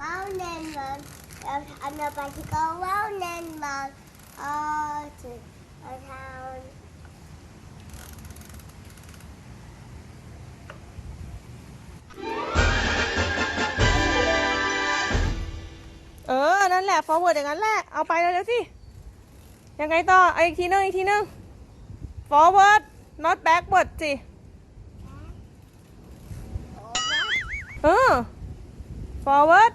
Wellness man, and the bicycle wellness man, all to the town. เออนั่นแหละฟอร์เวิร์ดอย่างนั้นแหละเอาไปเรยวสิ ยังไงต่อไอ้อีกทีนึงอีกทีนึงฟอร์เวิร์ดน็อตแบ็กเวิร์ดสิ Oh, forward